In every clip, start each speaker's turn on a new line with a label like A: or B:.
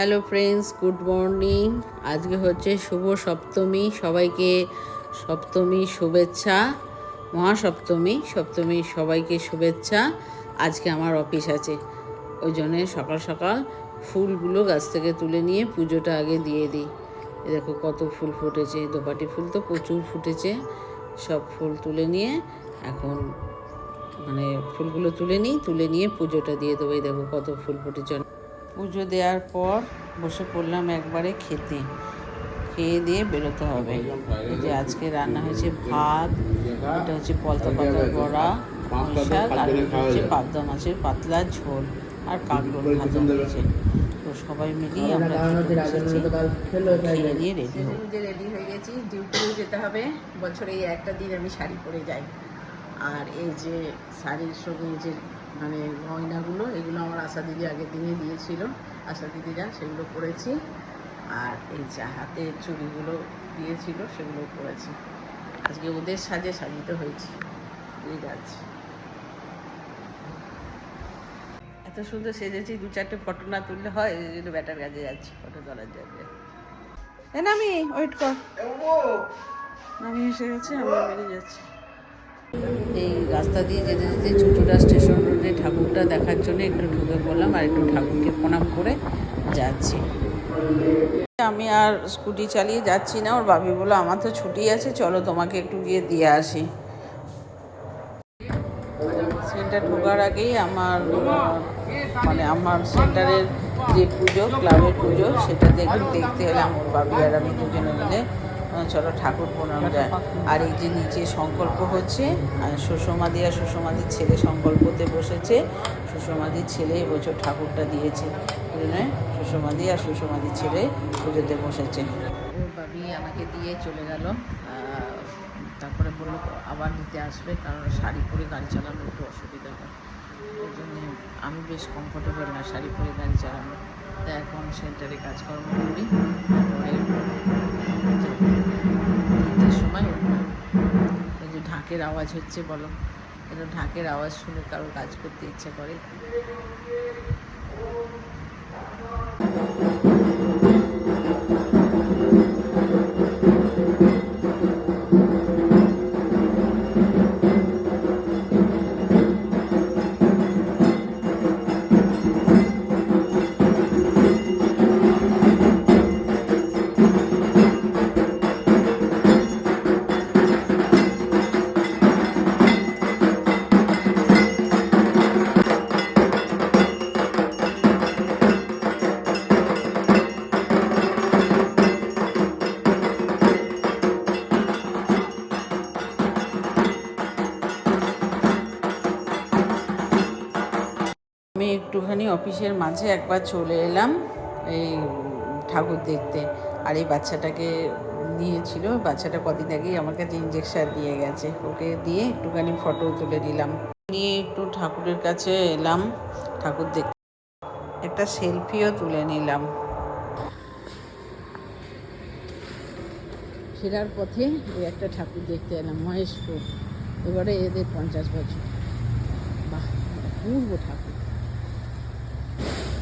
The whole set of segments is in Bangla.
A: Hello friends, good morning. আজকে হচ্ছে শুভ সপ্তমী। সবাইকে সপ্তমী শুভেচ্ছা, মহাসপ্তমী, সপ্তমী সবাইকে শুভেচ্ছা। আজকে আমার অফিস আছে। ওই জন্যে সকাল সকাল ফুলগুলো গাছ থেকে তুলে নিয়ে পুজোটা আগে দিয়ে দিই। দেখো কত ফুল ফুটেছে, দোপাটি ফুল তো প্রচুর ফুটেছে। সব ফুল তুলে নিয়ে এখন মানে ফুলগুলো তুলে নিই, তুলে নিয়ে পুজোটা দিয়ে দেবো। এই দেখো কত ফুল ফুটেছে। পুজো দেওয়ার পর বসে পড়লাম একবারে খেতে। খেয়ে দিয়ে বেরোতে হবে। এই যে আজকে রান্না হয়েছে ভাত এটা হচ্ছে পলতা পাতার বড়া শাক আর এটা হচ্ছে পাবদা মাছের পাতলা ঝোল আর কাঁকড়োল ভাজা হয়েছে। তো সবাই মিলিয়ে আমরা খেয়ে নিয়ে রেডি
B: যে রেডি হয়ে গেছি ডিউটিও যেতে হবে। বছরে এই একটা দিন আমি শাড়ি পরে যাই। আর এই যে শাড়ির সঙ্গে এই যে মানে গয়নাগুলো এগুলো আমার আশা দিদি আগের দিনে দিয়েছিল। আশা দিদিরা সেগুলো পরেছি আর এই যা হাতে চুড়িগুলো দিয়েছিল সেগুলো পরেছি আজকে ওদের সাজে সাজিত হয়েছি। এই যাচ্ছি এত সুন্দর সেজেছি, দু চারটে ফটো না তুললে হয়, এই জন্য ব্যাটার কাজে যাচ্ছি ফটো তোলার জন্য। নামি ওয়েট কর। নামি এসে গেছে, আমরা বেরিয়ে যাচ্ছি।
A: এই রাস্তা দিয়ে যেতে যেতে চুচুড়া স্টেশন রোডে ঠাকুরটা দেখার জন্য একটু ঢুকে পড়লাম আর একটু ঠাকুরকে প্রণাম করে যাচ্ছি। আমি আর স্কুটি চালিয়ে যাচ্ছি না, ওর বাবি বলল, আমার তো ছুটি আছে, চলো তোমাকে একটু গিয়ে দিয়ে আসি। সেন্টার ঢোকার আগেই আমার মানে আমার সেন্টারের যে পুজো, ক্লাবের পুজো, সেটা দেখে দেখতে এলাম ওর বাবি আর আমি দুজনে মিলে। চলো ঠাকুর প্রণাম যায়। আর এই যে নিচে সংকল্প হচ্ছে সুষমাদি আর সুষমাদির ছেলে সংকল্পতে বসেছে, সুষমাদির ছেলে এবছর ঠাকুরটা দিয়েছে। সুষমাদি আর সুষমাদির ছেলে পুজোতে বসেছে।
B: বাবি আমাকে দিয়ে চলে গেল তারপরে বলল আবার নিতে আসবে, কারণ শাড়ি পরে গাড়ি চালানো একটু অসুবিধা। হয় ওই জন্যে আমি বেশ কমফোর্টেবল না শাড়ি পরে গাড়ি চালানো। তাই এখন সেন্টারে কাজকর্ম করি, তারপরে সময় ওই যে ঢাকের আওয়াজ হচ্ছে, বলো। এটা ঢাকের আওয়াজ শুনে কারও কাজ করতে ইচ্ছা করে?
A: অফিসের মাঝে একবার চলে এলাম এই ঠাকুর দেখতে। আর এই বাচ্চাটাকে নিয়েছিল। বাচ্চাটা কদিন আগেই আমার কাছে ইঞ্জেকশন দিয়ে গেছে। ওকে দিয়ে একটুখানি ফটো তুলে নিলাম নিয়ে একটু ঠাকুরের কাছে এলাম। ঠাকুর দেখতে একটা সেলফিও তুলে নিলাম।
B: ফেরার পথে ওই একটা ঠাকুর দেখতে এলাম, মহেশপুর। এবারে এদের পঞ্চাশ বছর। বাহ পূর্ব ঠাকুর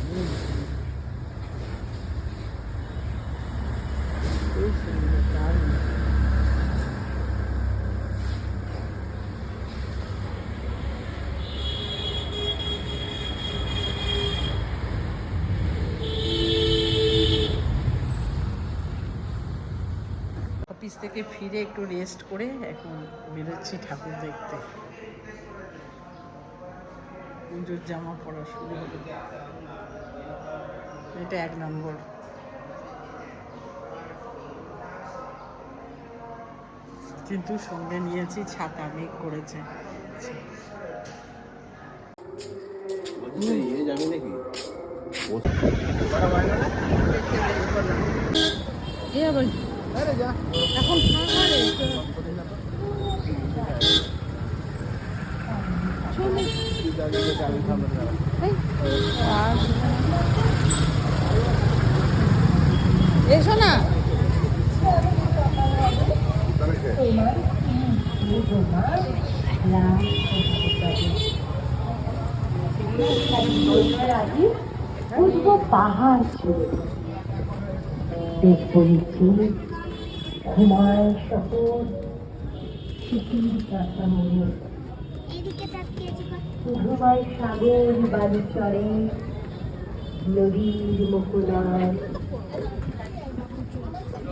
B: হুম। খুব সুন্দর দারুণ অফিস থেকে ফিরে একটু রেস্ট করে এখন বেরোচ্ছি ঠাকুর দেখতে। পুজোর জামা পড়া শুরু হলো। এটা এক নম্বর। কিন্তু সঙ্গে নিয়েছি ছাতা মেঘ করেছে। এখন এসো না।
C: উদ্ভব পাহাড় ছিল দেখব নিচে ঘুমায় শহর স্মৃতির কাঁচা মনে ঘুমায় সাগর বালু চড়ে নদীর মুকুলায়।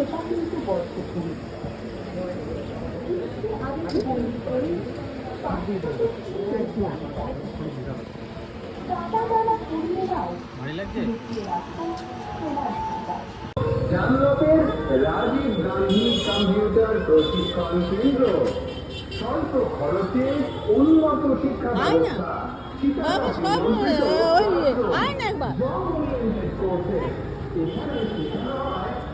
C: সেটা কিন্তু বদ্ধ তুমি
D: ডানলপের রাজীব গান্ধী কম্পিউটার প্রশিক্ষণ কেন্দ্র। স্বল্প খরচে উন্নত শিক্ষা ব্যবস্থা।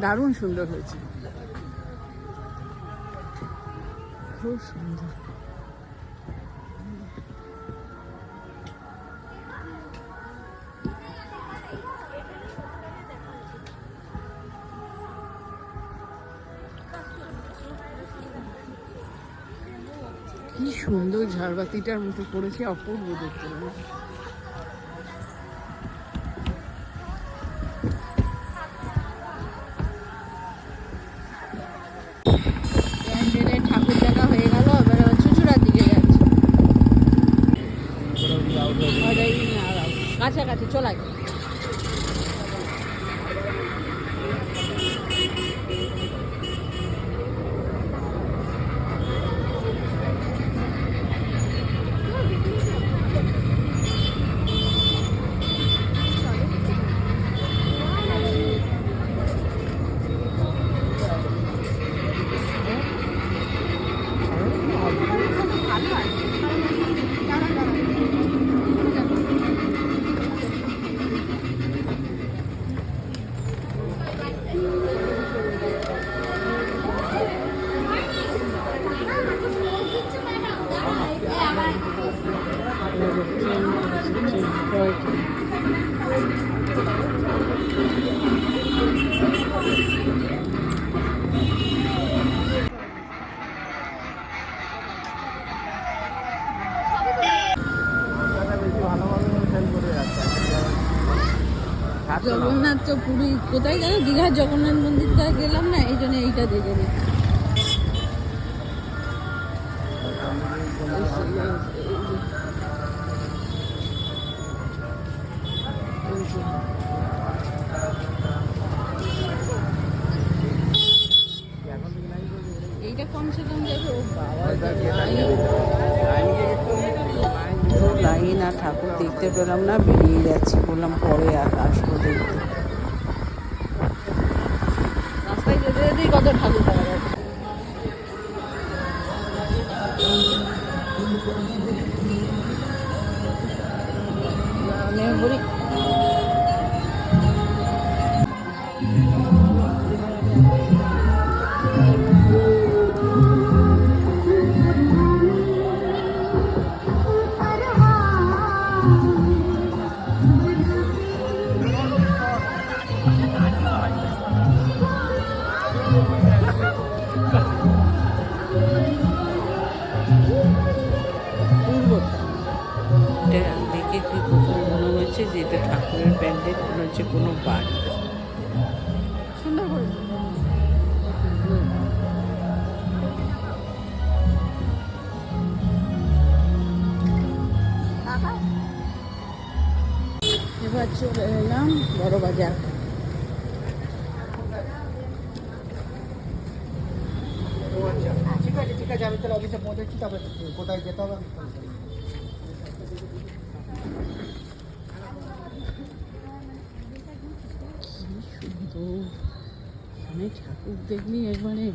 A: দারুণ সুন্দর হয়েছে। খুব সুন্দর। কি সুন্দর ঝাড়বাতিটার মতো করেছে অপূর্ব দেখতে। কাছাকাছি চলে গেল জগন্নাথ তো পুরী। কোথায় গেল? দীঘার জগন্নাথ মন্দিরটা গেলাম না? এই জন্য এইটা দেখে নিই বেরিয়ে যাচ্ছি। বললাম পরে আসব দেখতে। রাস্তায় যেতে যেতেই কত ঠাকুর এবার চলে এলাম বড় বাজার।
E: ঠিক আছে ঠিক আছে আমি তাহলে অফিসে পৌঁছাচ্ছি তারপরে কোথায় যেতে হবে আমি
A: সুন্দর অনেক ঠাকুর দেখলি একবারে।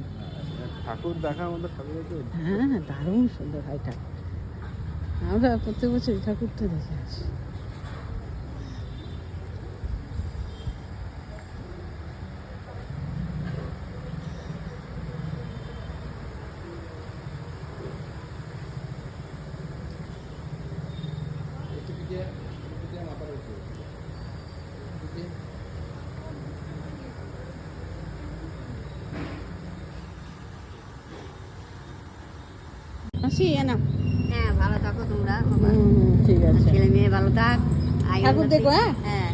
F: ঠাকুর দেখার মতো ঠাকুর আছে?
A: হ্যাঁ দারুণ সুন্দর হয় ঠাকুর। আমরা প্রত্যেক বছর এই ঠাকুরটা দেখে আসি। আসি না
G: হ্যাঁ ভালো থাকো তোমরা
A: ঠিক আছে।
G: ছেলে মেয়ে ভালো থাক
A: ঠাকুর দেখো হ্যাঁ?
G: হ্যাঁ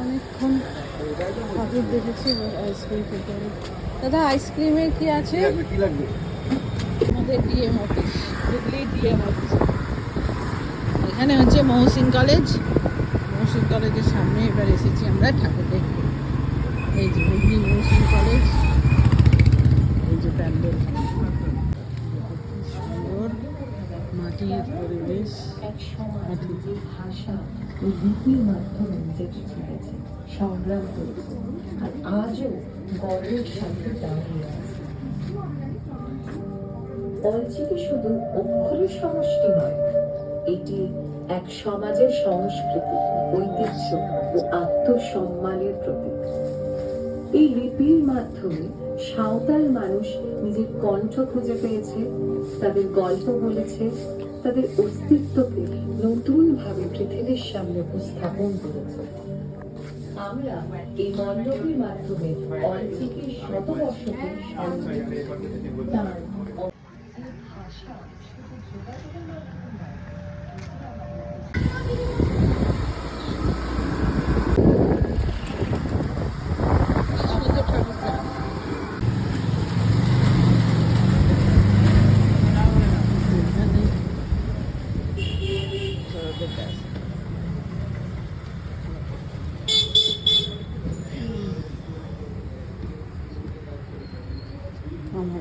A: অনেকক্ষণ ঠাকুর দেখেছি আইসক্রিম খেতে হবে। দাদা আইসক্রিমের কি আছে? আমাদের DM office Hooghly DM office. এখানে হচ্ছে মহসিন কলেজ। মহসিন কলেজের সামনে এবার এসেছি আমরা ঠাকুর দেখতে। এই যে হুগলি মহসিন কলেজ। এই যে প্যান্ডেল কি সুন্দর মাটির পরিবেশ
C: এক সময় ভাষা ও রীতির মাধ্যমে নিজেকে চিনেছে সংগ্রাম করেছে। আর আজও গর্বের সাথে দাঁড়িয়ে আছে। অলচিকি শুধু অক্ষরের সমষ্টি নয় এটি এক সমাজের সংস্কৃতি ঐতিহ্য ও আত্মসম্মানের প্রতীক। এই লিপির মাধ্যমে সাঁওতাল মানুষ নিজের কণ্ঠ খুঁজে পেয়েছে তাদের গল্প বলেছে তাদের অস্তিত্বকে নতুন ভাবে পৃথিবীর সামনে উপস্থাপন করেছে আমরা এই মণ্ডপের মাধ্যমে অঞ্চিকের শতবর্ষকে স্মরণ। তার ভাষা শুধু যোগাযোগের মাধ্যম নয়,
A: সুন্দর ঠাকুরটা এখানে বড়দের কাছে। বাবা।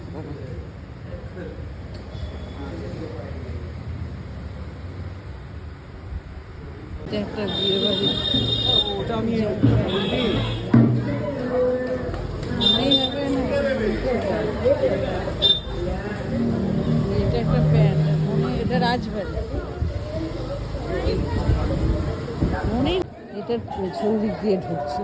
A: এটা একটা বিয়ে বাড়ি।
F: ওটা আমি
A: এটা একটা প্যান্ট। মনে এটা রাজবাড়ি। মনে এটার পেছন দিক দিয়ে ঢুকছে।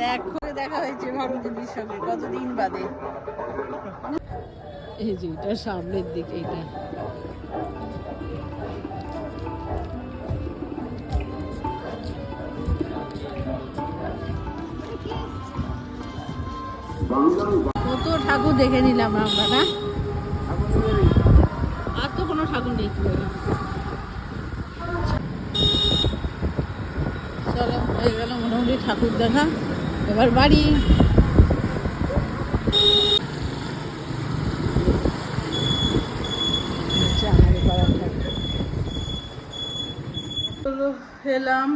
A: দেখো। দেখা হয়েছে সঙ্গে কতদিন বাদে। এই যে এটা সামনের দিকে এটা। কত ঠাকুর দেখে নিলাম আমরা না? আর তো কোনো ঠাকুর নেই চলো হয়ে গেল মোটামুটি ঠাকুর দেখা এবার বাড়ি। এলাম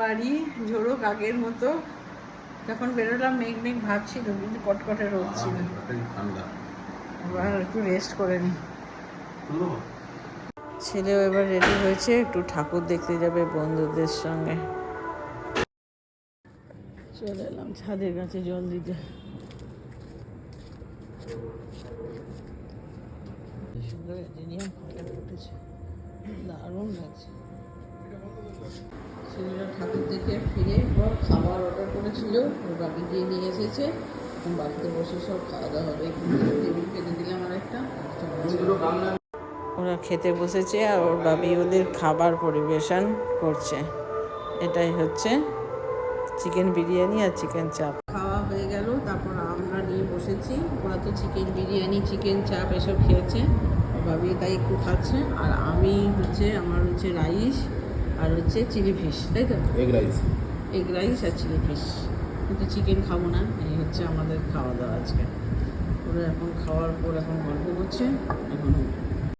A: বাড়ি ঝোড়ো কাকের মতো। যখন বেরোলাম মেঘ মেঘ ভাবছিল কিন্তু কটকটে রোদ ছিল। এবার একটু রেস্ট করে নিই ছেলেও এবার রেডি হয়েছে একটু ঠাকুর দেখতে যাবে বন্ধুদের সঙ্গে। চলে এলাম ছাদের কাছে জল দিতে। সুন্দর অ্যাডেনিয়াম ফুটেছে দারুণ লাগছে। ছেলেরা ঠাকুর থেকে ফিরে খাবার অর্ডার করেছিল, ওর বাকি দিয়ে নিয়ে এসেছে। বাড়িতে বসে সব খাওয়া দাওয়া হবে টেবিল কেটে দিলাম আর একটা ওরা খেতে বসেছে আর ওর বাবি ওদের খাবার পরিবেশন করছে। এটাই হচ্ছে চিকেন বিরিয়ানি আর চিকেন চাপ। খাওয়া হয়ে গেল তারপর আমরা নিয়ে বসেছি। ওরা তো চিকেন বিরিয়ানি চিকেন চাপ এসব খেয়েছে। বাবি তাই একটু খাচ্ছে। আর আমি হচ্ছে আমার হচ্ছে রাইস আর হচ্ছে চিলি ফিশ তাই তো?
F: এগ রাইস
A: এগ রাইস আর চিলি ফিশ। কিন্তু চিকেন খাব না এই হচ্ছে আমাদের খাওয়া দাওয়া আজকে। ওরা এখন খাওয়ার পর এখন গল্প করছে এখন